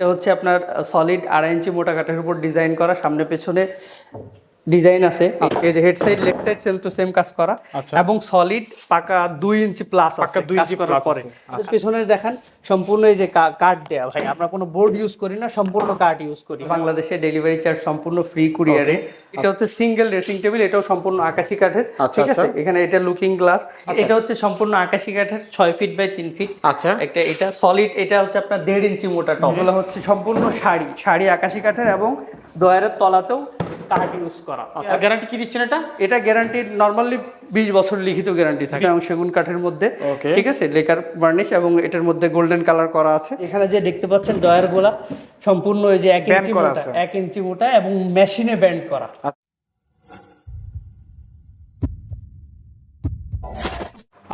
এটা হচ্ছে আপনার সলিড আড়াই ইঞ্চি মোটা কাঠের উপর ডিজাইন করা সামনে পেছনে ডিজাইন আছে। এই যে head side leg side same to same কাজ করা। আচ্ছা। এবং সলিড পাকা দুই ইঞ্চি প্লাস পাকা দুই কাজ ইঞ্চি করার পরে। আছে। আচ্ছা। পেছনে দেখেন সম্পূর্ণ এই যে কাঠ দেয়া। ভাই আমরা কোনো বোর্ড ইউজ করি না সম্পূর্ণ কাঠ ইউজ করি। বাংলাদেশে ডেলিভারি চার্জ সম্পূর্ণ ফ্রি কুরিয়ারে এটা হচ্ছে সিঙ্গেল ড্রেসিং টেবিল এটাও সম্পূর্ণ আকাশি কাঠের আচ্ছা, ঠিক আছে? আচ্ছা। এখানে এটা লুকিং গ্লাস এটা হচ্ছে সম্পূর্ণ আকাশি কাঠের ছয় ফিট বাই তিন ফিট আচ্ছা। একটা এটা সলিড এটা হচ্ছে আপনার দেড় ইঞ্চি মোটা টপ এগুলো হচ্ছে সম্পূর্ণ শাড়ি শাড়ি আকাশি কাঠের এবং ডয়ারের তলাতেও কাঠ ইউজ করা। আচ্ছা গ্যারান্টি কি দিচ্ছেন এটা? এটা গ্যারান্টি নর্মালি বিশ বছর লিখিত গ্যারান্টি থাকে এবং সেগুন কাঠের মধ্যে ঠিক আছে? লেকার বার্নিশ এবং এটার মধ্যে গোল্ডেন কালার করা আছে। এখানে যে দেখতে পাচ্ছেন ডয়ারগুলা সম্পূর্ণ ওই যে এক ইঞ্চি মোটা এক ইঞ্চি মোটা এবং মেশিনে ব্যান্ড করা।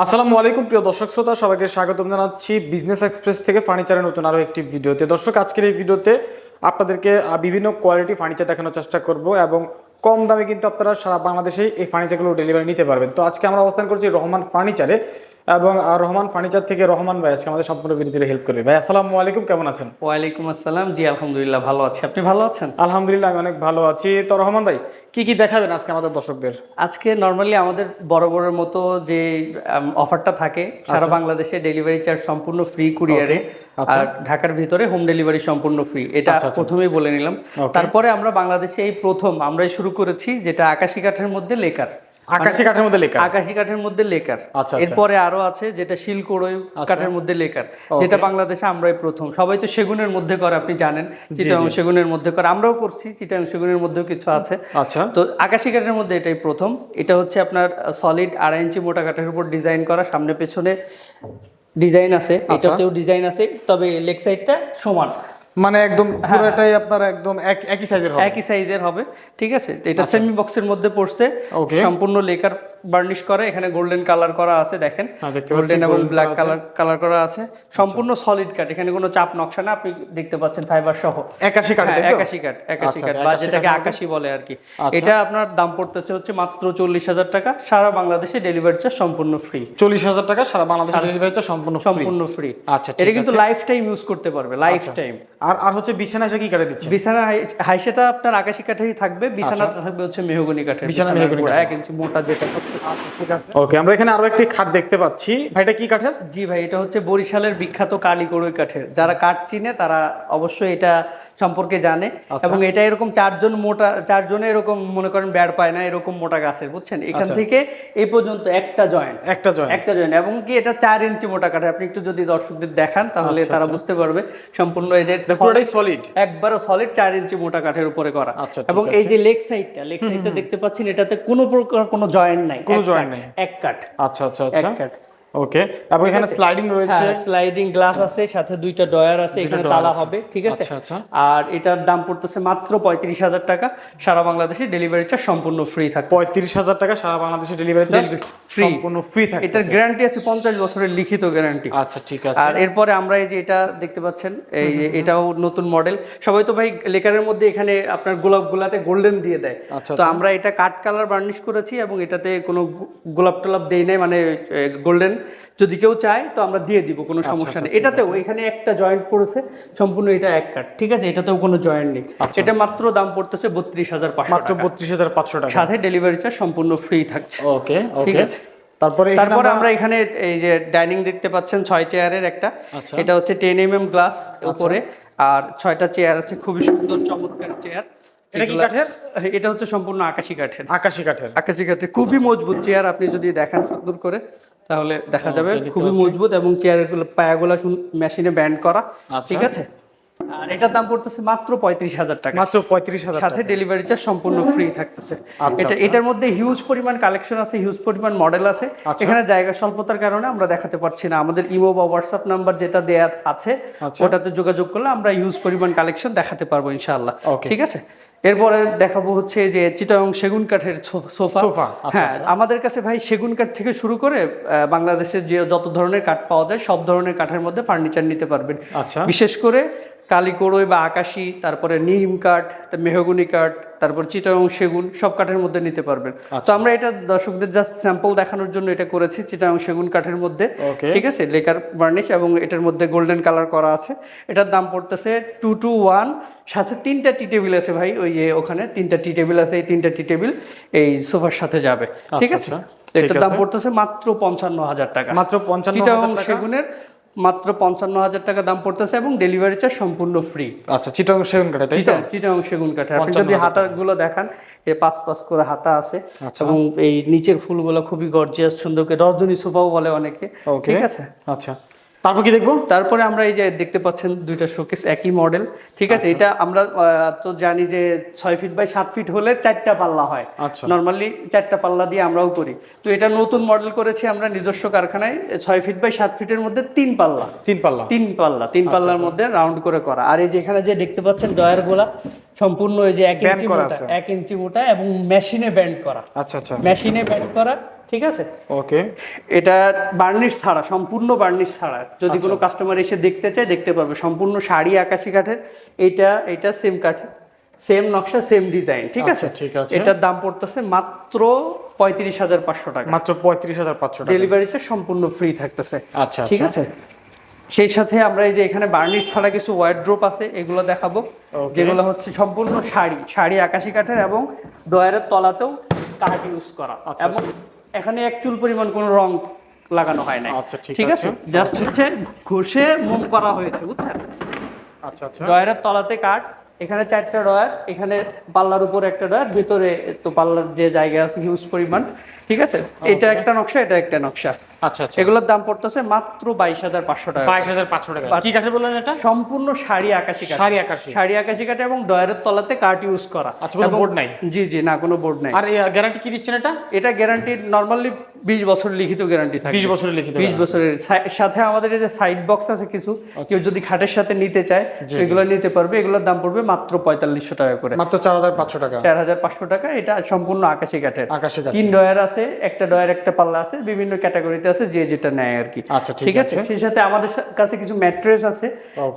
আসসালামু আলাইকুম, প্রিয় দর্শক শ্রোতা, সবাইকে স্বাগতম জানাচ্ছি বিজনেস এক্সপ্রেস থেকে ফার্নিচারের নতুন আরও একটি ভিডিওতে। দর্শক, আজকের এই ভিডিওতে আপনাদেরকে বিভিন্ন কোয়ালিটি ফার্নিচার দেখানোর চেষ্টা করব এবং কম দামে কিন্তু আপনারা সারা বাংলাদেশেই এই ফার্নিচারগুলো ডেলিভারি নিতে পারবেন। তো আজকে আমরা অবস্থান করছি রহমান ফার্নিচারে। এবং রহমান ফার্নিচার থেকে রহমান ভাই আজকে আমাদের সম্পূর্ণ ভিডিওতে হেল্প করবে। ভাই আসসালামু আলাইকুম কেমন আছেন? ওয়ালাইকুম আসসালাম। জি আলহামদুলিল্লাহ ভালো আছি। আপনি ভালো আছেন? আলহামদুলিল্লাহ আমি অনেক ভালো আছি। তো রহমান ভাই কি কি দেখাবেন আজকে আমাদের দর্শকদের? আজকে নর্মালি আমাদের বড় বড় মতো যে অফারটা থাকে সারা বাংলাদেশে ডেলিভারি চার্জ সম্পূর্ণ ফ্রি কুরিয়ারে আচ্ছা। আর ঢাকার ভিতরে হোম ডেলিভারি সম্পূর্ণ ফ্রি এটা আচ্ছা, আচ্ছা। প্রথমেই বলে নিলাম। তারপরে আমরা বাংলাদেশে এই প্রথম আমরাই শুরু করেছি যেটা আকাশি কাঠের মধ্যে লেকার আকাশি কাঠের মধ্যে লেখা আকাশি কাঠের মধ্যে লেকার। আচ্ছা, এরপরে আরও আছে যেটা শিলকোড়ই কাঠের মধ্যে লেকার যেটা বাংলাদেশে আমরাই প্রথম। সবাই তো সেগুনের মধ্যে করে আপনি জানেন। চিটাং সেগুনের মধ্যে করে আমরাও করছি চিটাং সেগুনের মধ্যেও কিছু আছে। আচ্ছা। তো আকাশি কাঠের মধ্যে এটাই প্রথম। এটা হচ্ছে আপনার সলিড আড়াই ইঞ্চি মোটা কাঠের উপর ডিজাইন করা। সামনে পেছনে ডিজাইন আছে আচ্ছা। এটাতেও ডিজাইন আছে তবে লেগ সাইডটা সমান। মানে একদম হ্যাঁ, পুরোটাই আপনার একদম এক- একই সাইজের হবে। একই সাইজের হবে ঠিক আছে? এটা সেমি বক্সের মধ্যে পড়ছে আচ্ছা। সম্পূর্ণ লেকার বার্নিশ করে এখানে গোল্ডেন কালার করা আছে দেখেন। হ্যাঁ, গোল্ডেন এবং ব্ল্যাক কালার কালার করা আছে। সম্পূর্ণ সলিড কাঠ এখানে কোনো চাপ নকশা না আপনি দেখতে পাচ্ছেন ফাইবার সহ। একাশি কাঠ হ্যাঁ, তাই তো? একাশি কাঠ একাশি আচ্ছা, কাঠ আচ্ছা, বা যেটাকে আকাশি বলে আর কি। আচ্ছা। এটা আপনার দাম পড়তেছে হচ্ছে মাত্র চল্লিশ হাজার টাকা সারা বাংলাদেশে ডেলিভারি চার্জ সম্পূর্ণ ফ্রি চল্লিশ হাজার টাকা সারা বাংলাদেশে ডেলিভারি চার্জ সম্পূর্ণ সম্পূর্ণ ফ্রি আচ্ছা এটা কিন্তু লাইফ টাইম ইউজ করতে পারবে লাইফ টাইম আর আর হচ্ছে বিছানা এসে কি কাটে দিচ্ছে বিছানা হাই- হাইসেটা আপনার আকাশি কাঠেরই থাকবে বিছানাটা থাকবে হচ্ছে মেহগনি কাঠের বিছানা মেহগনি এক ইঞ্চি মোটা যেটা। ওকে, আমরা এখানে আরও একটি খাট দেখতে পাচ্ছি। ভাইটা কি কাঠের? জি ভাই, এটা হচ্ছে বরিশালের বিখ্যাত কালিকড়ই কাঠের। যারা কাঠ চিনে তারা অবশ্যই এটা সম্পর্কে জানে আচ্ছা। এবং এটা এরকম চারজন মোটা চারজনে এরকম মনে করেন ব্যাড পায় না এরকম মোটা গাছের বুঝছেন? এখান আচ্ছা। থেকে এই পর্যন্ত একটা জয়েন্ট একটা জয়েন্ট একটা জয়েন্ট এবং কি এটা চার ইঞ্চি মোটা কাঠের। আপনি একটু যদি দর্শকদের দেখান তাহলে আচ্ছা, তারা। বুঝতে পারবে সম্পূর্ণ এটা পুরোটাই সলিড একবারও সলিড চার ইঞ্চি মোটা কাঠের উপরে করা। এবং এই যে লেগ সাইডটা লেগ সাইডটা দেখতে পাচ্ছেন এটাতে কোনো প্রকার কোনো জয়েন্ট নাই কোনো জয়েন্ট নাই। এক কাঠ। আচ্ছা আচ্ছা এক আচ্ছা কাঠ। ওকে এবং এখানে স্লাইডিং রয়েছে। হ্যাঁ স্লাইডিং গ্লাস আছে সাথে দুইটা ডয়ার আছে এখানে তালা হবে ঠিক আছে? আচ্ছা, আচ্ছা। আর এটার দাম পড়তেছে মাত্র পঁয়ত্রিশ হাজার টাকা সারা বাংলাদেশে ডেলিভারি চার্জ সম্পূর্ণ ফ্রি থাকবে পঁয়ত্রিশ হাজার টাকা সারা বাংলাদেশে ডেলিভারি চার্জ Free। সম্পূর্ণ ফ্রি থাকে এটার গ্যারান্টি আছে পঞ্চাশ বছরের লিখিত গ্যারান্টি আচ্ছা ঠিক আছে। আর এরপরে আমরা এই যে এটা দেখতে পাচ্ছেন এই যে এটাও নতুন মডেল সবাই তো ভাই লেকারের মধ্যে এখানে আপনার গোলাপ গুলাতে গোল্ডেন দিয়ে দেয়। আচ্ছা, তো আমরা এটা কাঠ কালার বার্নিশ করেছি এবং এটাতে কোনো গোলাপ টোলাপ দেই নাই মানে গোল্ডেন যদি কেউ চায় তো আমরা দিয়ে দিব কোনো আচ্ছা, সমস্যা নেই। এটাতেও এখানে একটা জয়েন্ট পড়েছে সম্পূর্ণ এটা এক কাঠ ঠিক আছে? এটাতেও কোনো জয়েন্ট নেই। এটা মাত্র দাম পড়তেছে বত্রিশ হাজার পাঁচশো মাত্র বত্রিশ হাজার পাঁচশো টাকা। সাথে ডেলিভারি চার্জ সম্পূর্ণ ফ্রি থাকছে। ওকে ঠিক আছে। তারপরে আমরা এখানে এই যে ডাইনিং দেখতে পাচ্ছেন ছয় চেয়ারের একটা। আচ্ছা। এটা হচ্ছে টেন এম এম গ্লাস উপরে। আর ছয়টা চেয়ার আছে খুবই সুন্দর চমৎকার চেয়ার এটা কি কাঠের? এটা হচ্ছে সম্পূর্ণ আকাশি কাঠের। আকাশি কাঠের। আকাশি কাঠের। খুবই মজবুত চেয়ার আপনি যদি দেখেন সুন্দর করে। তাহলে দেখা যাবে খুবই মজবুত এবং চেয়ারেরগুলো পায়াগুলো মেশিনে ব্যান্ড করা। আচ্ছা। ঠিক আছে? আর এটার দাম পড়তেছে মাত্র পঁয়ত্রিশ হাজার টাকা। মাত্র পঁয়ত্রিশ হাজার সাথে ডেলিভারি চার্জ সম্পূর্ণ ফ্রি থাকতেছে। আচ্ছা, এটা এটার মধ্যে হিউজ পরিমাণ কালেকশন আছে হিউজ পরিমাণ মডেল আছে। আচ্ছা। এখানে জায়গা স্বল্পতার কারণে আমরা দেখাতে পারছি না। আমাদের ইমো বা হোয়াটসঅ্যাপ নাম্বার যেটা দেয়া আছে আচ্ছা। ওটাতে যোগাযোগ করলে আমরা হিউজ পরিমাণ কালেকশন দেখাতে পারব ইনশাআল্লাহ। ঠিক আছে? এরপরে দেখাবো হচ্ছে যে চিটাং সেগুন কাঠের সোফা। সোফা, আচ্ছা, হ্যাঁ আমাদের কাছে ভাই সেগুন কাঠ থেকে শুরু করে আহ, বাংলাদেশের যে যত ধরনের কাঠ পাওয়া যায় সব ধরনের কাঠের মধ্যে ফার্নিচার নিতে পারবেন। আচ্ছা। বিশেষ করে কালিকড়ই বা আকাশি তারপরে নিম কাঠ মেহগুনি কাঠ তারপর চিটাং সেগুন সব কাঠের মধ্যে নিতে পারবেন। তো আমরা এটা দর্শকদের জাস্ট স্যাম্পল দেখানোর জন্য এটা করেছি চিটাং সেগুন কাঠের মধ্যে। ঠিক আছে? লেকার বার্নিশ এবং এটার মধ্যে গোল্ডেন কালার করা আছে। এটার দাম পড়তেছে টু টু ওয়ান সাথে তিনটা টি টেবিল আছে ভাই ওই যে ওখানে তিনটা টি টেবিল আছে এই তিনটা টি টেবিল এই সোফার সাথে যাবে। ঠিক আচ্ছা, আছে? আচ্ছা। এটার দাম পড়তেছে মাত্র পঞ্চান্ন হাজার টাকা। মাত্র পঞ্চান্ন? সেগুনের মাত্র পঞ্চান্ন হাজার টাকা দাম পড়তেছে এবং ডেলিভারি চার্জ সম্পূর্ণ ফ্রি আচ্ছা চিটং সেগুন কাঠে তাই তো? চিটাং চিটাং সেগুন কাঠে। আপনি যদি হাতাগুলো দেখান এ পাঁচ পাঁচ করে হাতা আছে। আচ্ছা। এবং এই নিচের ফুলগুলো খুবই গর্জিয়াস সুন্দরকে রজনী সোফাও বলে অনেকে। ঠিক আছে? আচ্ছা। তারপর কি দেখব? তারপরে আমরা এই যে দেখতে পাচ্ছেন দুইটা শোকেস একই মডেল ঠিক আছে? এটা আমরা তো জানি যে ছয় ফিট বাই সাত ফিট হলে চারটা পাল্লা হয়। আচ্ছা। নর্মালি চারটা পাল্লা দিয়ে আমরাও করি। তো এটা নতুন মডেল করেছি আমরা নিজস্ব কারখানায় ছয় ফিট বাই সাত ফিটের মধ্যে তিন পাল্লা। তিন পাল্লা। তিন পাল্লা তিন আচ্ছা, পাল্লার মধ্যে রাউন্ড করে করা। আর এই যে এখানে যে দেখতে পাচ্ছেন ডয়ার গোলা সম্পূর্ণ এই যে এক ইঞ্চি মোটা এক ইঞ্চি মোটা এবং মেশিনে ব্যান্ড করা। আচ্ছা আচ্ছা। মেশিনে ব্যান্ড করা ঠিক আছে? ওকে এটা বার্নিশ ছাড়া সম্পূর্ণ বার্নিশ ছাড়া। যদি আচ্ছা। কোনো কাস্টমার এসে দেখতে চায় দেখতে পারবে। সম্পূর্ণ শাড়ি আকাশি কাঠের। এটা এটা সেম কাঠের সেম নকশা সেম ডিজাইন ঠিক আছে? আচ্ছা, ঠিক আছে। এটার দাম পড়তেছে মাত্র পঁয়ত্রিশ হাজার পাঁচশো টাকা। মাত্র পঁয়ত্রিশ হাজার পাঁচশো ডেলিভারিতে সম্পূর্ণ ফ্রি থাকতেছে। আচ্ছা ঠিক আচ্ছা আছে? সেই সাথে আমরা এই যে এখানে বার্নিশ ছাড়া কিছু ওয়ার্ড্রোপ আছে এগুলো দেখাবো। যেগুলো হচ্ছে সম্পূর্ণ শাড়ি শাড়ি আকাশি কাঠের এবং ডয়ারের তলাতেও কাঠ ইউজ করা। এবং এখানে এক চুল পরিমাণ কোনো রং লাগানো হয় না আচ্ছা, ঠিক আছে? আছে। জাস্ট হচ্ছে ঘষে মোম করা হয়েছে বুঝছেন? আচ্ছা আচ্ছা। ডয়ারের তলাতে কাঠ এখানে চারটা ডয়ার এখানে পাল্লার উপর একটা ডয়ার ভিতরে তো পাল্লার যে জায়গা আছে হিউজ পরিমাণ ঠিক আছে? এটা একটা নকশা এটা একটা নকশা। আচ্ছা আচ্ছা। এগুলোর দাম পড়তেছে মাত্র বাইশ হাজার পাঁচশো টাকা। বাইশ হাজার পাঁচশো টাকা। কি কাঠে বললেন এটা? সম্পূর্ণ শাড়ি আকাশি কাঠ শাড়ি আকাশি। শাড়ি আকাশি কাঠে এবং ডয়ারের তলাতে কাঠ ইউজ করা। আচ্ছা, কোনো এবং- নাই? জি জি না কোনো বোর্ড নাই। আর গ্যারান্টি কি দিচ্ছেন এটা? এটা গ্যারান্টি নর্মালি বিশ বছর লিখিত গ্যারান্টি থাকে। বিশ বছরের লিখিত বিশ বছরের। সাথে আমাদের যে সাইড বক্স আছে কিছু আচ্ছা। কেউ যদি খাটের সাথে নিতে চায় সেগুলো নিতে পারবে। এগুলোর দাম পড়বে মাত্র পঁয়তাল্লিশশো টাকা করে। মাত্র চার হাজার পাঁচশো টাকা। চার হাজার পাঁচশো টাকা। এটা সম্পূর্ণ আকাশি কাঠের। আকাশে তিন ডয়ার আছে একটা ডয়ার একটা পাল্লা আছে বিভিন্ন ক্যাটাগরিতে আছে যে যেটা নেয় আর কি। আচ্ছা ঠিক আছে? সেই সাথে আমাদের কাছে কিছু ম্যাট্রেস আছে।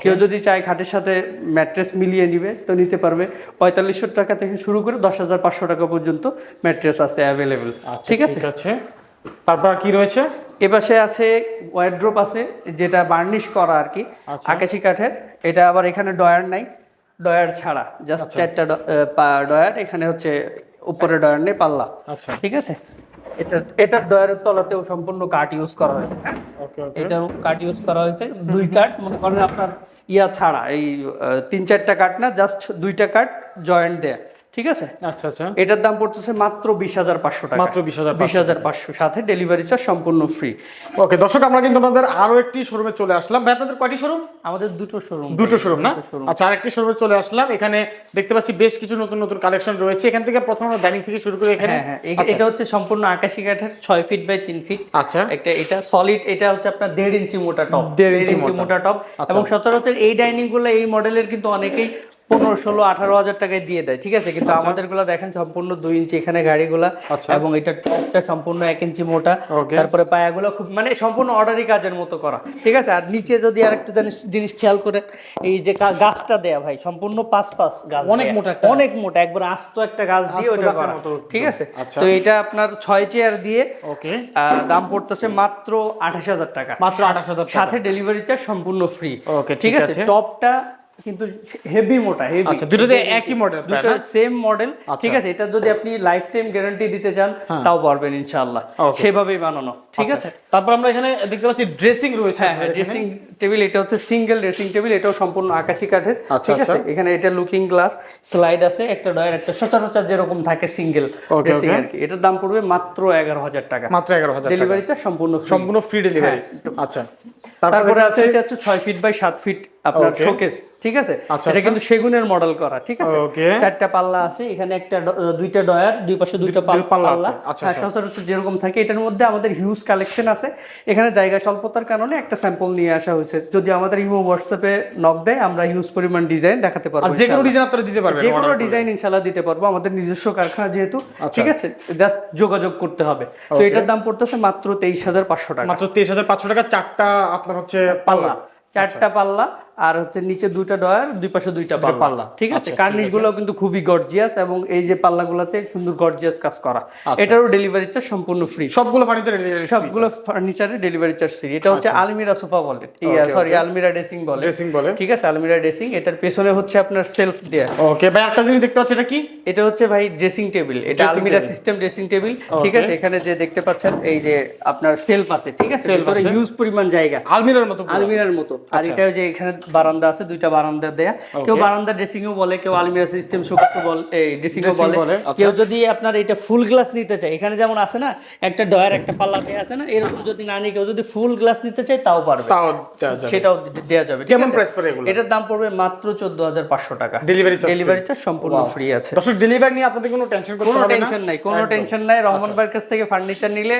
কেউ যদি চায় খাটের সাথে ম্যাট্রেস মিলিয়ে নিবে তো নিতে পারবে। পঁয়তাল্লিশশো টাকা থেকে শুরু করে দশ হাজার পাঁচশো টাকা পর্যন্ত ম্যাট্রেস আছে অ্যাভেলেবেল আচ্ছা ঠিক আছে? ঠিক আছে। তারপর কি রয়েছে? এপাশে আছে ওয়ার্ড্রোপ আছে যেটা বার্নিশ করা আর কি আচ্ছা। আকাশি কাঠের। এটা আবার এখানে ডয়ার নাই। ডয়ার ছাড়া জাস্ট। চারটা ডয়ার এখানে হচ্ছে উপরে ডয়ার নেই পাল্লা। আচ্ছা। ঠিক আছে? এটা এটার ডয়ারের তলাতেও সম্পূর্ণ কাঠ ইউজ করা হয়েছে এটা কাঠ ইউজ করা হয়েছে দুই কাঠ মনে করেন আপনার ইয়া ছাড়া এই তিন চারটা কাঠ না জাস্ট দুইটা কাঠ জয়েন্ট দেয়া ঠিক আছে? আচ্ছা আচ্ছা। এটার দাম পড়তেছে মাত্র বিশ হাজার পাঁচশো টাকা। মাত্র 20,500 বিশ হাজার পাঁচশো সাথে ডেলিভারি চার্জ সম্পূর্ণ ফ্রি ওকে দর্শক আমরা কিন্তু আমাদের আরও একটি শোরুমে চলে আসলাম। ভাই আপনাদের কয়টি শোরুম আমাদের দুটো শোরুম দুটো শোরুম না? আচ্ছা আরেকটি শোরুমে চলে আসলাম। এখানে দেখতে পাচ্ছি বেশ কিছু নতুন নতুন কালেকশন রয়েছে। এখান থেকে প্রথম আমরা ডাইনিং থেকে শুরু করে এখানে। হ্যাঁ হ্যাঁ এটা হচ্ছে সম্পূর্ণ আকাশি কাঠের ছয় ফিট বাই তিন ফিট আচ্ছা। একটা এটা সলিড এটা হচ্ছে আপনার দেড় ইঞ্চি মোটা টপ দেড় ইঞ্চি। মোটা। টপ আচ্ছা। এবং সচরাচর এই ডাইনিংগুলো এই মডেলের কিন্তু অনেকেই পনেরো ষোলো আঠারো হাজার টাকায় দিয়ে দেয় ঠিক আছে? কিন্তু আমাদেরগুলো দেখেন সম্পূর্ণ দুই ইঞ্চি এখানে গাড়িগুলা আচ্ছা। এবং এটা টপটা সম্পূর্ণ এক ইঞ্চি মোটা। তারপরে পায়াগুলো খুব মানে সম্পূর্ণ অর্ডারি কাজের মতো করা ঠিক আছে? আর নিচে যদি আরেকটা জিনিস জিনিস খেয়াল করে এই যে গাছটা দেয়া ভাই সম্পূর্ণ পাঁচ পাঁচ গাছ অনেক মোটা অনেক মোটা একবার আস্ত একটা গাছ দিয়ে ওটা করা। ঠিক আছে? আচ্ছা। তো এটা আপনার ছয় চেয়ার দিয়ে ওকে দাম পড়তেছে মাত্র আঠাশ হাজার টাকা। মাত্র আঠাশ হাজার সাথে ডেলিভারি চার্জ সম্পূর্ণ ফ্রি Okay, ঠিক আছে। টপটা কিন্তু হেভি মোটা হেভি আচ্ছা, দুটোতে একই প্রায়, দুটো সেম মডেল আচ্ছা। ঠিক আছে? এটা যদি আপনি লাইফ টাইম গ্যারান্টি দিতে চান তাও পারবেন ইনশাআল্লাহ। সেভাবেই বানানো ঠিক আছে? তারপর আমরা এখানে দেখতে পাচ্ছি ড্রেসিং রয়েছে হ্যাঁ হ্যাঁ ড্রেসিং টেবিল এটা হচ্ছে সিঙ্গেল ড্রেসিং টেবিল এটাও সম্পূর্ণ আকাশি কাঠের আচ্ছা, ঠিক আছে? আচ্ছা। এখানে এটা লুকিং গ্লাস স্লাইড আছে একটা ডয়ার একটা সচরাচর যেরকম থাকে সিঙ্গেল ড্রেসিং আর কি। এটার দাম পড়বে মাত্র এগারো হাজার টাকা। মাত্র এগারো হাজার ডেলিভারি চার্জ সম্পূর্ণ সম্পূর্ণ ফ্রি ডেলিভারি আচ্ছা। তারপরে আছে এটা হচ্ছে ছয় ফিট বাই সাত ফিট আপনার শোকেস ঠিক আছে? আচ্ছা, এটা আচ্ছা। কিন্তু সেগুনের মডেল করা ঠিক আছে? চারটা পাল্লা আছে এখানে একটা দুইটা ডয়ার দুই পাশে দুইটা পাল্লা। আচ্ছা, হ্যাঁ। সচরাচর যেরকম থাকে এটার মধ্যে আমাদের হিউজ কালেকশন আছে। এখানে জায়গা স্বল্পতার কারণে একটা স্যাম্পল নিয়ে আসা হয়েছে। যদি আমাদের ইমো হোয়াটসঅ্যাপে নক দেয় আমরা হিউজ পরিমাণ ডিজাইন দেখাতে পারব যে কোনো ডিজাইন আপনারা দিতে পারবেন যে কোনো ডিজাইন ইনশাল্লাহ দিতে পারব। আমাদের নিজস্ব কারখানা যেহেতু। ঠিক আছে? জাস্ট যোগাযোগ করতে হবে। তো এটার দাম পড়তেছে মাত্র তেইশ হাজার পাঁচশো টাকা। মাত্র তেইশ হাজার পাঁচশো টাকা চারটা আপনার হচ্ছে পাল্লা। চারটা পাল্লা আর হচ্ছে নিচে দুইটা ডয়ার দুই পাশে দুইটা পাল্লা। পাল্লা। ঠিক আছে? আচ্ছা, কার্নিশগুলো কিন্তু খুবই গর্জিয়াস এবং এই যে পাল্লাগুলোতে সুন্দর গর্জিয়াস কাজ করা। এটারও ডেলিভারি চার্জ সম্পূর্ণ ফ্রি সবগুলো ফার্নিচার সবগুলো ফার্নিচারে ডেলিভারি চার্জ ফ্রি এটা হচ্ছে আলমিরা সোফা বলে সরি আলমিরা ড্রেসিং বলে ড্রেসিং বলে ঠিক আছে? আলমিরা ড্রেসিং এটার পেছনে হচ্ছে আপনার সেলফ দেয়া ওকে ভাই একটা জিনিস দেখতে পাচ্ছি এটা কি? এটা হচ্ছে ভাই ড্রেসিং টেবিল এটা আলমিরা সিস্টেম ড্রেসিং টেবিল ঠিক আছে? এখানে যে দেখতে পাচ্ছেন এই যে আপনার সেলফ আছে ঠিক আছে? ভিতরে হিউজ পরিমাণ জায়গা। আলমিরার মতো আলমিরার মতো। আর এটা যে এখানে বারান্দা আছে দুইটা বারান্দা দেয়া। কেউ বারান্দা ড্রেসিং ও বলে কেউ আলমিরা সিস্টেম শোকাতে বলে এই ড্রেসিং ও বলে। আচ্ছা। কেউ যদি আপনার এটা ফুল গ্লাস নিতে চায় এখানে যেমন আছে না একটা ডয়ার একটা পাল্লা দেয়া আছে না এরকম যদি না নিয়ে কেউ যদি ফুল গ্লাস নিতে চায় তাও পারবে। তাও সেটাও দেওয়া যাবে কেমন প্রাইস পড়ে এগুলো? এটার দাম পড়বে মাত্র চোদ্দ হাজার পাঁচশো টাকা। ডেলিভারি চার্জ ডেলিভারি চার্জ সম্পূর্ণ ফ্রি আছে। দর্শক ডেলিভারি নিয়ে আপনাদের কোনো টেনশন করতে কোনো হবে না। টেনশন নাই কোনো টেনশন নাই। রহমান ভাইয়ের কাছ থেকে ফার্নিচার নিলে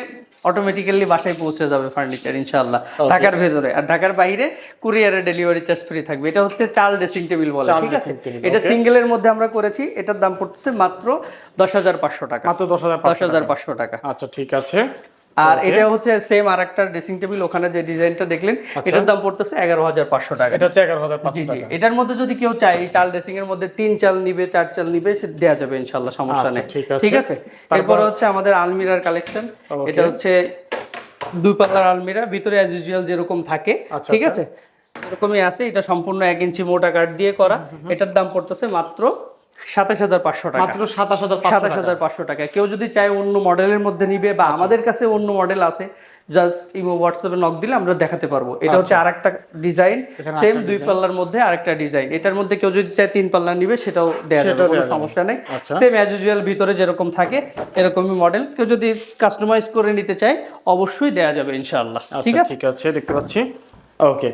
অটোমেটিক্যালি বাসায় পৌঁছে যাবে ফার্নিচার ইনশাল্লাহ ঢাকার ভেতরে। আর ঢাকার বাইরে কুরিয়ারে ডেলিভারি চার্জ ফ্রি থাকবে। এটা হচ্ছে চার ড্রেসিং টেবিল বলে ঠিক আছে? এটা সিঙ্গেলের মধ্যে আমরা করেছি। এটার দাম পড়তেছে মাত্র দশ হাজার পাঁচশো টাকা। মাত্র দশ হাজার দশ হাজার পাঁচশো টাকা। আচ্ছা ঠিক আছে। আর এটা হচ্ছে সেম আর একটা ড্রেসিং টেবিল ওখানে যে ডিজাইনটা দেখলেন এটার দাম পড়তেছে এগারো হাজার পাঁচশো টাকা। এটা হচ্ছে এগারো হাজার জি জি। এটার মধ্যে যদি কেউ চায় এই চাল ড্রেসিং এর মধ্যে তিন চাল নিবে চার চাল নিবে সে দেওয়া যাবে ইনশাল্লাহ সমস্যা আচ্ছা, নেই। ঠিক আছে। এরপরে হচ্ছে আমাদের আলমিরার কালেকশন এটা হচ্ছে দুই পাল্লার আলমিরা ভিতরে অ্যাজ ইউজুয়াল যেরকম থাকে। আচ্ছা, ঠিক আছে? এরকমই আছে এটা সম্পূর্ণ এক ইঞ্চি মোটা কাঠ দিয়ে করা। এটার দাম পড়তেছে মাত্র সাতাশ হাজার পাঁচশো টাকা। মাত্র সাতাশ হাজার সাতাশ হাজার পাঁচশো টাকা। কেউ যদি চায় অন্য মডেলের মধ্যে নিবে বা আমাদের কাছে অন্য মডেল আছে জাস্ট ইমো হোয়াটসঅ্যাপে নক দিলে আমরা দেখাতে পারব। এটা হচ্ছে আরেকটা ডিজাইন সেম দুই পাল্লার মধ্যে আরেকটা ডিজাইন এটার মধ্যে কেউ যদি চায় তিন পাল্লা নিবে সেটাও দেওয়া যাবে কোনো সমস্যা নেই। আচ্ছা। সেম অ্যাজ ইউজুয়াল ভিতরে যেরকম থাকে এরকমই মডেল কেউ যদি কাস্টমাইজ করে নিতে চায় অবশ্যই দেওয়া যাবে ইনশাআল্লাহ। ঠিক ঠিক আছে? ঠিক আছে দেখতে পাচ্ছি। ওকে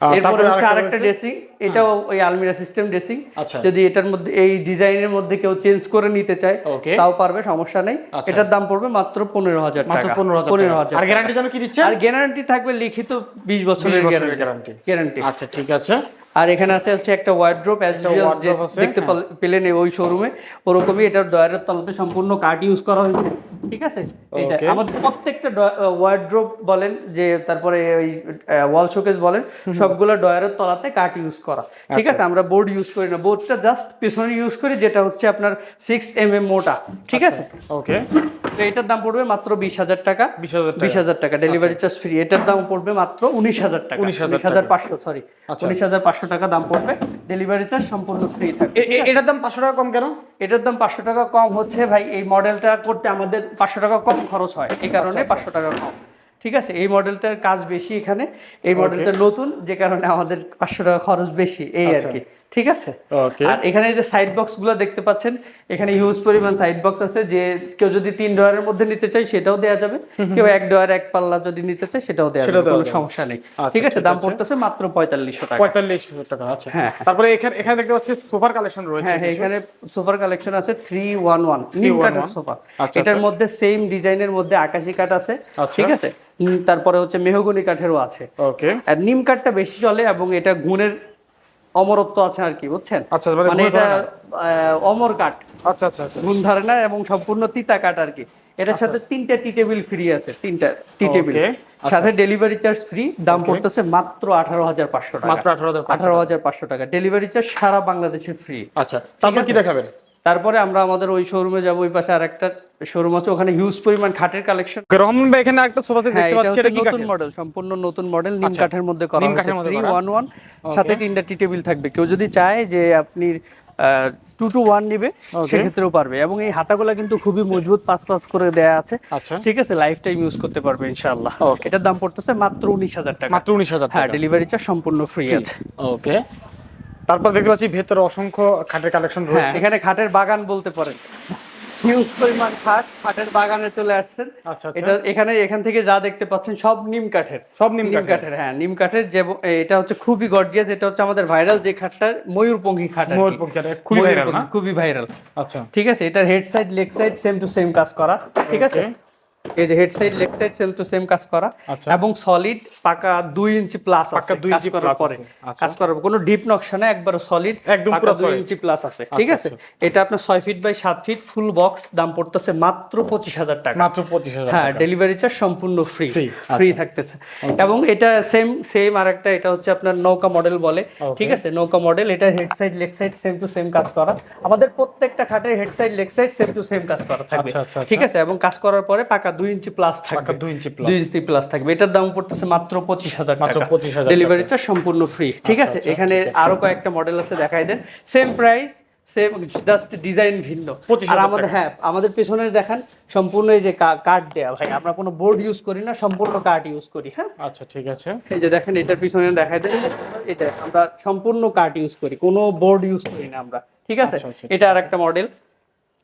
এরপরে হচ্ছে আরেকটা ড্রেসিং এটাও ওই আলমিরা সিস্টেম ড্রেসিং আচ্ছা। যদি এটার মধ্যে এই ডিজাইনের মধ্যে কেউ চেঞ্জ করে নিতে চায় তাও পারবে সমস্যা নেই। আচ্ছা। এটার দাম পড়বে মাত্র পনেরো হাজার টাকা। পনেরো হাজার পনেরো টাকা। হাজার আর গ্যারান্টি জানো কি দিচ্ছে আর গ্যারান্টি থাকবে লিখিত বিশ বছরের গ্যারান্টি গ্যারান্টি আচ্ছা ঠিক আছে। আর এখানে আছে হচ্ছে একটা ওয়ার্ড্রোপ দেখতে পেলেন এই ওই শোরুমে ওরকমই এটার ডয়ারের তলাতে সম্পূর্ণ কাঠ ইউজ করা হয়েছে। ঠিক আছে? এটা আমাদের প্রত্যেকটা ওয়ার্ড্রোপ বলেন যে তারপরে ওই ওয়াল শোকেস বলেন সবগুলো ডয়ারের তলাতে কাঠ ইউজ করা। ঠিক আচ্ছা। আছে? আমরা বোর্ড ইউজ করি না। বোর্ডটা জাস্ট পেছনে ইউজ করি যেটা হচ্ছে আপনার সিক্স এম এম মোটা। ঠিক আচ্ছা। আছে? ওকে তো এটার দাম পড়বে মাত্র বিশ হাজার টাকা। বিশ হাজার টাকা। ডেলিভারি চার্জ ফ্রি এটার দাম পড়বে মাত্র উনিশ হাজার টাকা। উনিশ হাজার পাঁচশো সরি আচ্ছা। উনিশ হাজার পাঁচশো টাকা দাম পড়বে। ডেলিভারি চার্জ সম্পূর্ণ ফ্রি থাকবে। এটার দাম পাঁচশো টাকা কম কেন? এটার দাম পাঁচশো টাকা কম হচ্ছে ভাই এই মডেলটা করতে আমাদের পাঁচশো টাকা কম খরচ হয়। এই আচ্ছা, কারণে পাঁচশো টাকা কম। ঠিক আছে এই মডেলটার কাজ বেশি এখানে। এই মডেলটা নতুন যে কারণে আমাদের পাঁচশো টাকা খরচ বেশি এই আর আচ্ছা। কি। ঠিক আছে? আর এখানে যে সাইড বক্সগুলো দেখতে পাচ্ছেন এখানে হিউজ পরিমাণ সাইড বক্স আছে যে কেউ যদি তিন ডয়ারের মধ্যে নিতে চায় সেটাও দেওয়া যাবে। কেউ এক ডয়ার এক পাল্লা যদি নিতে চায় সেটাও দেওয়া যাবে কোনো সমস্যা নেই। আচ্ছা, ঠিক আছে? দাম পড়তেছে মাত্র পঁয়তাল্লিশশো টাকা। পঁয়তাল্লিশ হাজার টাকা আচ্ছা। হ্যাঁ, তারপরে এখানে এখানে দেখতে পাচ্ছি সোফার কালেকশন রয়েছে হ্যাঁ হ্যাঁ এখানে সোফার কালেকশন আছে থ্রি ওয়ান ওয়ান নিম কাঠের সোফা। আচ্ছা, এটার মধ্যে সেম ডিজাইনের মধ্যে আকাশি কাঠ আছে আচ্ছা। ঠিক আছে? তারপরে হচ্ছে মেহগনি কাঠেরও আছে। ওকে আর নিম কাঠটা বেশি চলে এবং এটা গুণের অমরত্ব আছে আর কি বুঝছেন? আচ্ছা মানে মানে এটা অমর কাঠ। আচ্ছা আচ্ছা ভুল গুণ ধরে না এবং সম্পূর্ণ তিতা কাঠ আর কি। এটার সাথে তিনটা টি টেবিল ফ্রি আছে তিনটা টি টেবিল। সাথে ডেলিভারি চার্জ ফ্রি দাম পড়তেছে মাত্র আঠারো হাজার পাঁচশো টাকা। মাত্র আঠারো হাজার আঠারো হাজার পাঁচশো টাকা। ডেলিভারি চার্জ সারা বাংলাদেশে ফ্রি আচ্ছা তারপর কি দেখাবেন? তারপরে আমরা আমাদের ওই শোরুমে যাব ওই পাশে আরেকটা শোরুম আছে ওখানে হিউজ পরিমাণ খাটের কালেকশন রহমান ভাই এখানে একটা সোফা সেট দেখতে পাচ্ছি এটা কি নতুন মডেল সম্পূর্ণ নতুন মডেল নিম আচ্ছা, কাঠের মধ্যে করা নিম হয়েছে কাঠের মধ্যে থ্রি করা। ওয়ান ওয়ান সাথে তিনটা টি টেবিল থাকবে। কেউ যদি চায় যে আপনি টু টু ওয়ান নিবে সেক্ষেত্রেও পারবে। এবং এই হাতাগুলা কিন্তু খুবই মজবুত পাঁচ পাঁচ করে দেয়া আছে। আচ্ছা। ঠিক আছে লাইফ টাইম ইউজ করতে পারবে ইনশাআল্লাহ। Okay. এটার দাম পড়তেছে মাত্র উনিশ হাজার টাকা। মাত্র উনিশ হাজার হ্যাঁ ডেলিভারি চার্জ সম্পূর্ণ ফ্রি আছে। ওকে তারপর দেখতে পাচ্ছি ভেতরে অসংখ্য খাটের কালেকশন হ্যাঁ। রয়েছে এখানে খাটের বাগান বলতে পারেন। হিউজ পরিমাণ খাট খাটের বাগানে চলে আসছেন। আচ্ছা আচ্ছা। এটা এখানে এখান থেকে যা দেখতে পাচ্ছেন সব নিম কাঠের। সব নিম কাঠের। হ্যাঁ নিম কাঠের যে এটা হচ্ছে খুবই গর্জিয়াস এটা হচ্ছে আমাদের ভাইরাল যে খাটটা ময়ূরপঙ্খী খাট ময়ূরপঙ্খী খুবই? ময়ূরপঙ্খী, খুবই ভাইরাল আচ্ছা। ঠিক আছে এটার head side leg side same to same কাজ করা। ঠিক আছে. এই যে head side leg side same to same কাজ করা। আচ্ছা। এবং সলিড পাকা দুই ইঞ্চি প্লাস আছে কাজ ইঞ্চি করার পরে। আচ্ছা। কাজ করার কোনো ডিপ নকশা না একবার সলিড একদম পুরো দুই solid। ইঞ্চি প্লাস আছে ঠিক আচ্ছা, আছে এটা আপনার ছয় ফিট বাই সাত ফিট ফুল বক্স দাম পড়তেছে মাত্র পঁচিশ হাজার টাকা। মাত্র পঁচিশ হাজার হ্যাঁ ডেলিভারি চার্জ সম্পূর্ণ ফ্রি ফ্রি। থাকতেছে। এবং এটা সেম সেম আরেকটা এটা হচ্ছে আপনার নৌকা মডেল বলে ঠিক আছে? নৌকা মডেল এটা head side leg side same to same কাজ করা। আমাদের প্রত্যেকটা খাটের head side leg side same to same কাজ করা থাকবে। ঠিক আছে? এবং কাজ করার পরে পাকা দুই ইঞ্চি প্লাস থাকবে। দুই ইঞ্চি plus। দুই ইঞ্চি প্লাস থাকবে। এটার দাম পড়তেছে মাত্র পঁচিশ হাজার মাত্র টাকা। 25,000 ডেলিভারি চার্জ সম্পূর্ণ ফ্রি ঠিক আচ্ছা, আছে? আচ্ছা, এখানে আরও কয়েকটা মডেল আছে দেখাই দেন। Same price same just design ভিন্ন। আর আমাদের হ্যাঁ আমাদের পেছনে দেখান সম্পূর্ণ এই যে কার্ড দেয়া। ভাই আমরা কোনো বোর্ড ইউজ করি না সম্পূর্ণ কার্ড ইউজ করি হ্যাঁ? আচ্ছা ঠিক আছে। এই যে দেখেন এটার পিছনে দেখাই দেন এটা আমরা সম্পূর্ণ কার্ড ইউজ করি। কোনো বোর্ড ইউজ করি না আমরা। ঠিক আছে? আচ্ছা, এটা আর একটা মডেল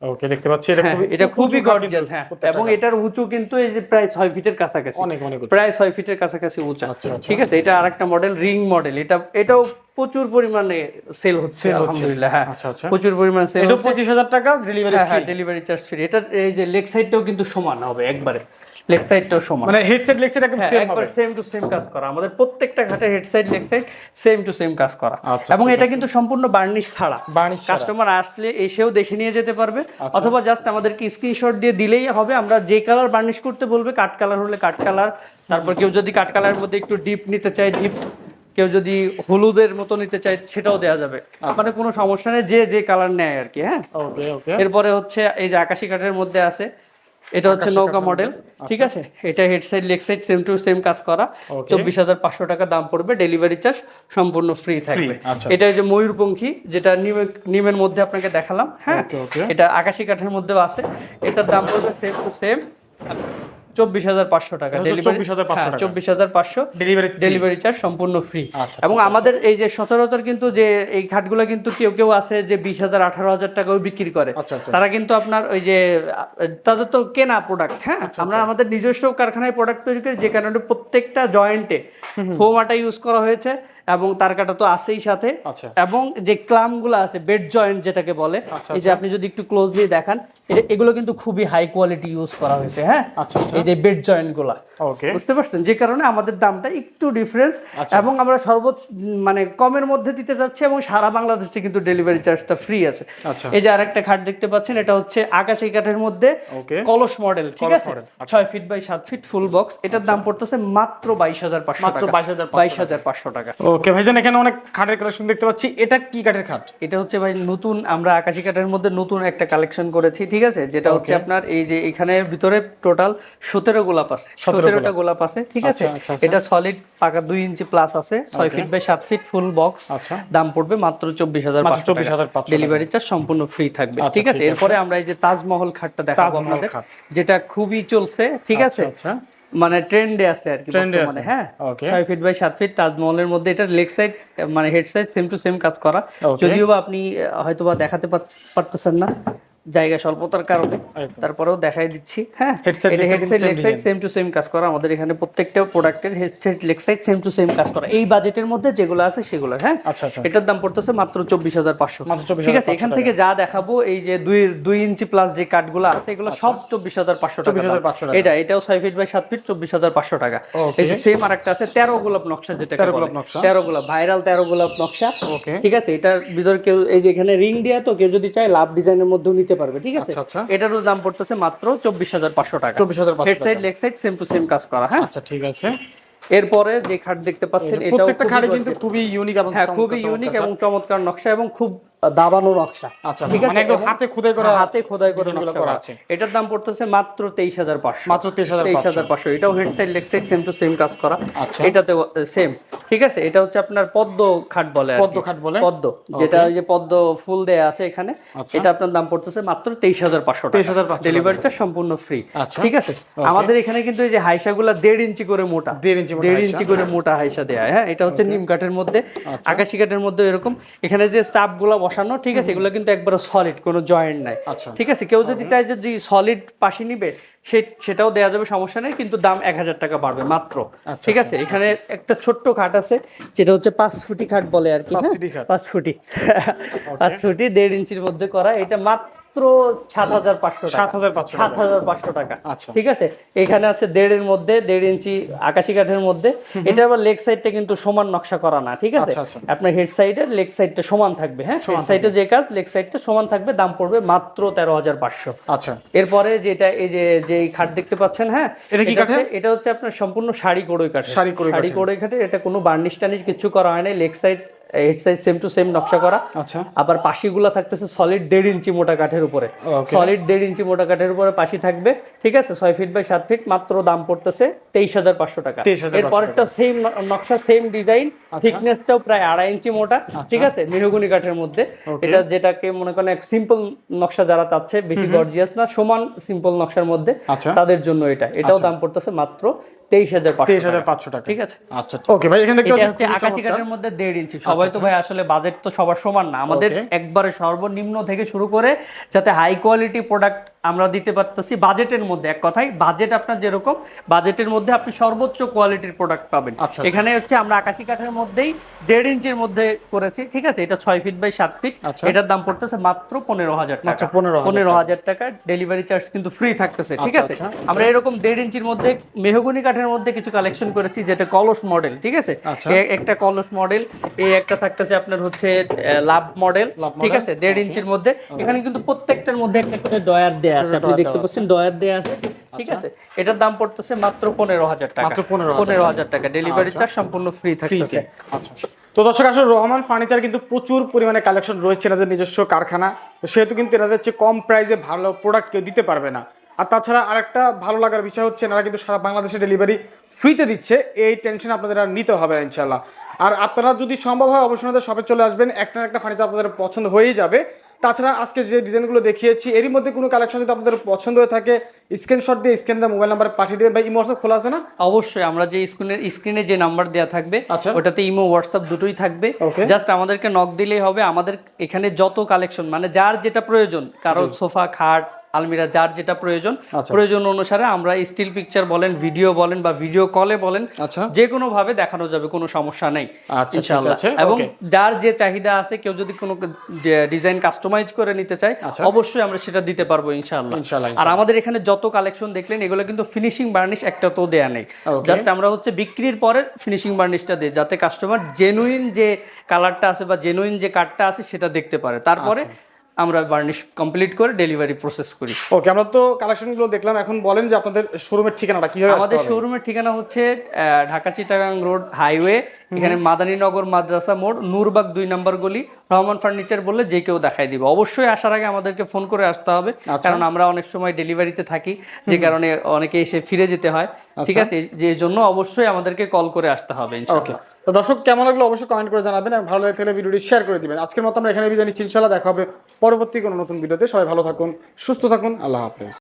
ওকে দেখতে পাচ্ছি এটা হ্যাঁ খুবই এটা খুবই গর্জিয়াস হ্যাঁ এবং এটার উঁচু কিন্তু এই যে প্রায় ছয় ফিটের কাছাকাছি। অনেক অনেক প্রায় ছয় ফিটের কাছাকাছি উঁচু। আচ্ছা, আচ্ছা। ঠিক আছে এটা আরেকটা মডেল রিং মডেল এটা এটাও প্রচুর পরিমাণে সেল হচ্ছে আলহামদুলিল্লাহ হ্যাঁ। আচ্ছা। প্রচুর পরিমাণে সেল এটা পঁচিশ হাজার টাকা delivery free delivery charge free এটা এই যে লেগ সাইডটাও কিন্তু সমান হবে একবারে। লেগ সাইডটাও সমান। মানে হেডসেট লেগসেট একদম সেম একবার সেম টু সেম কাজ করা। আমাদের প্রত্যেকটা ঘাটে head leg side same to same কাজ করা। এবং এটা কিন্তু সম্পূর্ণ বার্নিশ ছাড়া। কাস্টমার আসলে এসেও দেখে নিয়ে যেতে পারবে। অথবা জাস্ট আমাদেরকে স্ক্রিনশট দিয়ে দিলেই হবে। আমরা যে কালার বার্নিশ করতে বলবে কাট কালার হলে কাট কালার তারপর কেউ যদি কাট কালারের মধ্যে একটু ডিপ নিতে চায় ডিপ কেউ যদি হলুদের মতো নিতে চায় সেটাও দেওয়া যাবে। আচ্ছা। মানে কোনো সমস্যা নেই যে যে কালার নেয় আর কি হ্যাঁ। এরপরে হচ্ছে এই যে আকাশি কাঠের মধ্যে আছে এটা হচ্ছে নৌকা মডেল ঠিক আছে? এটা head side leg side same to same কাজ করা. চব্বিশ হাজার পাঁচশো টাকা দাম পড়বে ডেলিভারি চার্জ সম্পূর্ণ ফ্রি থাকবে। আচ্ছা। এটা হচ্ছে যে ময়ূরপঙ্খী যেটা নিমে- নিমের মধ্যে আপনাকে দেখালাম হ্যাঁ. এটা আকাশি কাঠের মধ্যেও আছে। এটার দাম পড়বে সেম টু সেম চব্বিশ হাজার পাঁচশো টাকা। এটা হচ্ছে ডেলিভারি 24,500 টাকা। চব্বিশ হাজার পাঁচশো। ডেলিভারি ডেলিভারি চার্জ সম্পূর্ণ ফ্রি আচ্ছা, এবং আমাদের এই যে সচরাচর কিন্তু যে এই খাটগুলো কিন্তু কেউ কেউ আছে যে বিশ হাজার আঠারো হাজার টাকাও বিক্রি করে। আচ্ছা, আচ্ছা। তারা কিন্তু আপনার ওই যে তাদের তো কেনা প্রোডাক্ট হ্যাঁ? আচ্ছা, আমরা আমাদের নিজস্ব কারখানায় প্রোডাক্ট তৈরি করি যে কারণে প্রত্যেকটা জয়েন্টে ফোম আটা ইউজ করা হয়েছে। এবং তার কাটা তো আছেই সাথে। আচ্ছা। এবং যে ক্লামগুলো আছে বেড জয়েন্ট যেটাকে বলে আচ্ছা, এই যে আপনি যদি একটু ক্লোজলি দেখান এগুলো কিন্তু খুবই হাই কোয়ালিটি ইউজ করা হয়েছে হ্যাঁ? আচ্ছা, আচ্ছা। এই যে বেড জয়েন্টগুলা বুঝতে পারছেন? যে কারণে আমাদের দামটা একটু ডিফারেন্স আচ্ছা। এবং আমরা সর্বোচ্চ মানে কমের মধ্যে দিতে চাচ্ছি এবং সারা বাংলাদেশে কিন্তু ডেলিভারি চার্জটা ফ্রি আছে। আচ্ছা। এই যে আরেকটা খাট দেখতে পাচ্ছেন এটা হচ্ছে আকাশি কাঠের মধ্যে কলস মডেল ঠিক আছে? আচ্ছা। ছয় ফিট বাই সাত ফিট ফুল বক্স এটার দাম পড়তেছে মাত্র বাইশ হাজার পাঁচশো মাত্র টাকা। 22,500 বাইশ হাজার পাঁচশো টাকা। ওকে ভাইজান এখানে অনেক খাটের কালেকশন দেখতে পাচ্ছি। এটা কি কাঠের খাট? এটা হচ্ছে ভাই নতুন আমরা আকাশি কাঠের মধ্যে নতুন একটা কালেকশন করেছি ঠিক আছে? যেটা হচ্ছে আপনার এই যে এখানে ভিতরে টোটাল সতেরো গোলাপ আছে। সতেরোটা গোলাপ। আছে ঠিক আছে? আচ্ছা, আচ্ছা, আচ্ছা। এটা সলিড পাকা দুই ইঞ্চি প্লাস আছে ছয় ফিট বাই সাত ফিট ফুল বক্স। দাম পড়বে মাত্র চব্বিশ হাজার চব্বিশ হাজার ডেলিভারি চার্জ সম্পূর্ণ ফ্রি থাকবে ঠিক আছে? এরপরে আমরা এই যে তাজমহল খাটটা দেখাবো আপনাদের যেটা খুবই চলছে ঠিক আছে। মানে ট্রেন্ডে আছে আর কি ট্রেন্ডে মানে। হ্যাঁ. ছয় ফিট বাই সাত ফিট তাজমহলের মধ্যে এটা লেগ সাইড মানে head side same to same কাজ করা যদিও বা আপনি হয়তোবা দেখাতে পারতেছেন না জায়গা স্বল্পতার কারণে। তারপরেও দেখাই দিচ্ছি হ্যাঁ? এটা headset same leg side design। Same to same কাজ করা। আমাদের এখানে প্রত্যেকটা প্রোডাক্টের হেডসেট সেম টু সেম কাজ করা। এই বাজেটের মধ্যে যেগুলো আছে সেগুলো হ্যাঁ? আচ্ছা, আচ্ছা। এটার দাম পড়তেছে মাত্র চব্বিশ হাজার পাঁচশো। ঠিক আছে? এখান থেকে যা দেখাবো এই যে দুই দুই ইঞ্চি প্লাস যে কাঠগুলো আছে এগুলো সব চব্বিশ হাজার পাঁচশো টাকা 24,500 দাম। এটা এটাও ছয় ফিট বাই সাত ফিট চব্বিশ হাজার পাঁচশো টাকা। এই যে সেম আর একটা আছে তেরো গোলাপ নকশা যেটা 13 গোলাপ নকশা। তেরো গোলাপ ভাইরাল তেরো গোলাপ নকশা। ঠিক আছে? এটার ভিতর কেউ এই যে এখানে রিং দেয়া তো কেউ যদি চায় লাভ ডিজাইনের মধ্যেও নিতে পারবে ঠিক আছে? আচ্ছা, আচ্ছা। এটারও দাম পড়তেছে মাত্র চব্বিশ হাজার পাঁচশো টাকা। 24,500 head side leg side same to same কাজ করা হ্যাঁ? আচ্ছা ঠিক আছে। এরপরে যে খাট দেখতে পাচ্ছেন এটাও প্রত্যেকটা খাটে কিন্তু খুবই ইউনিক এবং হ্যাঁ খুবই ইউনিক এবং চমৎকার নকশা এবং খুব দাবানো নকশা। আচ্ছা, ঠিক মানে আছে একদম হাতে খোদাই করা হাতে খোদাই করে নকশা করা। আছে। এটার দাম পড়তেছে মাত্র তেইশ হাজার পাঁচশো। মাত্র 23,500 তেইশ হাজার পাঁচশো। এটাও head side leg side same to same কাজ করা। আচ্ছা। এটাতে সেম ঠিক আছে? এটা হচ্ছে আপনার পদ্ম খাট বলে পদ্ম খাট বলে? পদ্ম। যেটা ওই যে পদ্ম ফুল দেয়া আছে এখানে আচ্ছা। এটা আপনার দাম পড়তেছে মাত্র তেইশ হাজার পাঁচশো 23,500 ডেলিভারি চার্জ সম্পূর্ণ ফ্রি। ঠিক আছে? আমাদের এখানে কিন্তু এই যে হাইসাগুলা দেড় ইঞ্চি করে মোটা। দেড় ইঞ্চি দেড়। ইঞ্চি করে মোটা হাইসা দেয়া। হ্যাঁ এটা হচ্ছে নিম কাঠের মধ্যে। আকাশি কাঠের মধ্যে এরকম। এখানে যে চাপগুলা বসানো ঠিক আছে? এগুলো কিন্তু একবার সলিড কোনো জয়েন্ট নাই। আচ্ছা। ঠিক আছে? কেউ যদি চায় যে সলিড পাশে নিবে সেটাও দেওয়া যাবে সমস্যা নেই কিন্তু দাম এক হাজার টাকা বাড়বে মাত্র। আচ্ছা, ঠিক আছে? এখানে একটা ছোট্ট খাট আছে যেটা হচ্ছে পাঁচ ফুটি খাট বলে আর কি হ্যাঁ? পাঁচ ফুটি পাঁচ ফুটি দেড় ইঞ্চির মধ্যে করা। এটা মাত্র মাত্র সাত হাজার পাঁচশো টাকা। 7,500 সাত হাজার পাঁচশো টাকা। আচ্ছা। ঠিক আছে? এখানে আছে দেড়ের মধ্যে দেড় ইঞ্চি আকাশি কাঠের মধ্যে। এটা আবার লেগ সাইডটা কিন্তু সমান নকশা করা না ঠিক আছে? আচ্ছা, আচ্ছা। আপনার হেড সাইডের লেগ সাইডটা সমান থাকবে হ্যাঁ? হেড সাইডে যে কাজ লেগ সাইডটা সমান থাকবে দাম পড়বে মাত্র তেরো হাজার পাঁচশো। আচ্ছা। এরপরে যেটা এই যে যে খাট দেখতে পাচ্ছেন হ্যাঁ? এটা কি হচ্ছে- এটা হচ্ছে আপনার সম্পূর্ণ শাড়ি কোড়ই কাঠ শাড়ি কোড়ই কাঠের। এটা কোনো বার্নিশ টার্নিশ কিছু করা হয় না leg side head side same to same নকশা করা। আচ্ছা। আবার পাশিগুলো থাকতেছে সলিড দেড় ইঞ্চি মোটা কাঠের উপরে। সলিড দেড় ইঞ্চি মোটা কাঠের উপরে পাশি থাকবে। ঠিক আছে? ছয় ফিট বাই সাত ফিট মাত্র দাম পড়তেছে তেইশ হাজার পাঁচশো টাকা। 23,500 এর পরেরটা সেম নকশা সেম ডিজাইন আচ্ছা। থিকনেসটাও প্রায় আড়াই ইঞ্চি মোটা। ঠিক আছে? মেহগুনি কাঠের মধ্যে। এটা যেটাকে মনে করেন এক সিম্পল নকশা যারা চাচ্ছে বেশি গর্জিয়াস না সমান সিম্পল নকশার মধ্যে আচ্ছা। তাদের জন্য এটা। এটাও দাম পড়তেছে মাত্র তেইশ হাজার তেইশ হাজার পাঁচশো টাকা। ঠিক আছে? আচ্ছা ওকে ভাই এখানে এটা হচ্ছে আকাশি কাঠের মধ্যে দেড় ইঞ্চি। সবাই তো ভাই আসলে বাজেট তো সবার সমান না। আমাদের একবারে সর্বনিম্ন থেকে শুরু করে যাতে হাই কোয়ালিটি প্রোডাক্ট আমরা দিতে পারতেছি বাজেটের মধ্যে এক কথায় বাজেট আপনার যেরকম বাজেটের মধ্যে আপনি সর্বোচ্চ কোয়ালিটির প্রোডাক্ট পাবেন। আচ্ছা, এখানে হচ্ছে আমরা আকাশি কাঠের মধ্যেই দেড় ইঞ্চির মধ্যে করেছি ঠিক আছে? এটা ছয় ফিট বাই সাত ফিট আচ্ছা। এটার দাম পড়তেছে মাত্র পনেরো হাজার টাকা। মাত্র 15,000 পনেরো হাজার টাকা ডেলিভারি চার্জ কিন্তু ফ্রি থাকতেছে ঠিক আচ্ছা, আছে? আচ্ছা। আমরা এরকম দেড় ইঞ্চির মধ্যে মেহগুনি কাঠের মধ্যে কিছু কালেকশন করেছি যেটা কলস মডেল ঠিক আছে? আচ্ছা। একটা কলস মডেল এই একটা থাকতেছে আপনার হচ্ছে লাভ মডেল ঠিক আছে? দেড় ইঞ্চির মধ্যে। এখানে কিন্তু প্রত্যেকটার মধ্যে একটা করে ডয়ার দেয়া আছে আপনি দেখতে পাচ্ছেন ডয়ার দেয়া আছে ঠিক আছে? এটার দাম পড়তেছে মাত্র পনেরো হাজার টাকা। মাত্র পনেরো হাজার টাকা। ডেলিভারি আচ্ছা। চার্জ সম্পূর্ণ ফ্রি থাকতেছে। আচ্ছা। তো দর্শক আসলে রহমান ফার্নিচার কিন্তু প্রচুর পরিমাণে কালেকশন রয়েছে এনাদের নিজস্ব কারখানা। তো সেহেতু কিন্তু এনাদের চেয়ে কম প্রাইসে ভালো প্রোডাক্ট কেউ দিতে পারবে না। আর তাছাড়া আরেকটা ভালো লাগার বিষয় হচ্ছে এনারা কিন্তু সারা বাংলাদেশে ডেলিভারি ফ্রিতে দিচ্ছে। এই টেনশন আপনাদের আর নিতে হবে ইনশাল্লাহ আর আপনারা যদি সম্ভব হয় অবশ্যই শপে চলে আসবেন। একটা না একটা ফার্নিচার আপনাদের পছন্দ হয়েই যাবে। তাছাড়া আজকে যে ডিজাইনগুলো দেখিয়েছি এরই মধ্যে কোনো কালেকশন যদি আপনাদের পছন্দ হয়ে থাকে স্ক্রিনশট দিয়ে স্ক্রিন দিয়ে মোবাইল নাম্বার পাঠিয়ে দেবেন। বা ইমো হোয়াটসঅ্যাপ খোলা আছে না? অবশ্যই আমরা যে স্ক্রিনের স্ক্রিনে যে নাম্বার দেওয়া থাকবে আচ্ছা। ওটাতে ইমো হোয়াটসঅ্যাপ দুটোই থাকবে। জাস্ট আমাদেরকে নক দিলেই হবে। আমাদের এখানে যত কালেকশন মানে যার যেটা প্রয়োজন কারও সোফা খাট আলমিরা যার যেটা প্রয়োজন আচ্ছা। প্রয়োজন অনুসারে আমরা স্টিল পিকচার বলেন ভিডিও বলেন বা ভিডিও কলে বলেন আচ্ছা। যে কোনো ভাবে দেখানো যাবে কোনো সমস্যা নেই আচ্ছা, ইনশাআল্লাহ। এবং যার যে চাহিদা আছে কেউ যদি কোনো ডিজাইন কাস্টমাইজ করে নিতে চায়। অবশ্যই আমরা সেটা দিতে পারব ইনশাআল্লাহ। আর আমাদের এখানে যত কালেকশন দেখলেন এগুলো কিন্তু ফিনিশিং বার্নিশ একটা তো দেয়া নেই। জাস্ট আমরা হচ্ছে বিক্রির পরে ফিনিশিং বার্নিশটা দিই যাতে কাস্টমার জেনুইন যে কালারটা আছে বা জেনুইন যে কাঠটা আছে সেটা দেখতে পারে। তারপরে। আমরা বার্নিশ কমপ্লিট করে ডেলিভারি প্রসেস করি। ওকে আমরা তো কালেকশনগুলো দেখলাম এখন বলেন যে আপনাদের শোরুমের ঠিকানাটা কীভাবে আমাদের শোরুমের ঠিকানা হচ্ছে আহ, ঢাকা চিটাগাং রোড হাইওয়ে এখানে মাদানীনগর মাদ্রাসা মোড় নূরবাগ দুই নম্বর গলি রহমান ফার্নিচার বললে যে কেউ দেখাই দিবে। অবশ্যই আসার আগে আমাদেরকে ফোন করে আসতে হবে। আচ্ছা। কারণ আমরা অনেক সময় ডেলিভারিতে থাকি যে কারণে অনেকে এসে ফিরে যেতে হয়। ঠিক আচ্ছা। আছে? যে জন্য অবশ্যই আমাদেরকে কল করে আসতে হবে ইনশাআল্লাহ। তো দর্শক কেমন লাগল অবশ্যই কমেন্ট করে জানাবেন এবং ভালো লাগে থাকলে ভিডিওটি শেয়ার করে দিবেন। আজকের মতো আমরা এখানে বিদায় নিচ্ছি ইনশাল্লাহ দেখা হবে পরবর্তী কোনো নতুন ভিডিওতে। সবাই ভালো থাকুন সুস্থ থাকুন। আল্লাহ হাফেজ।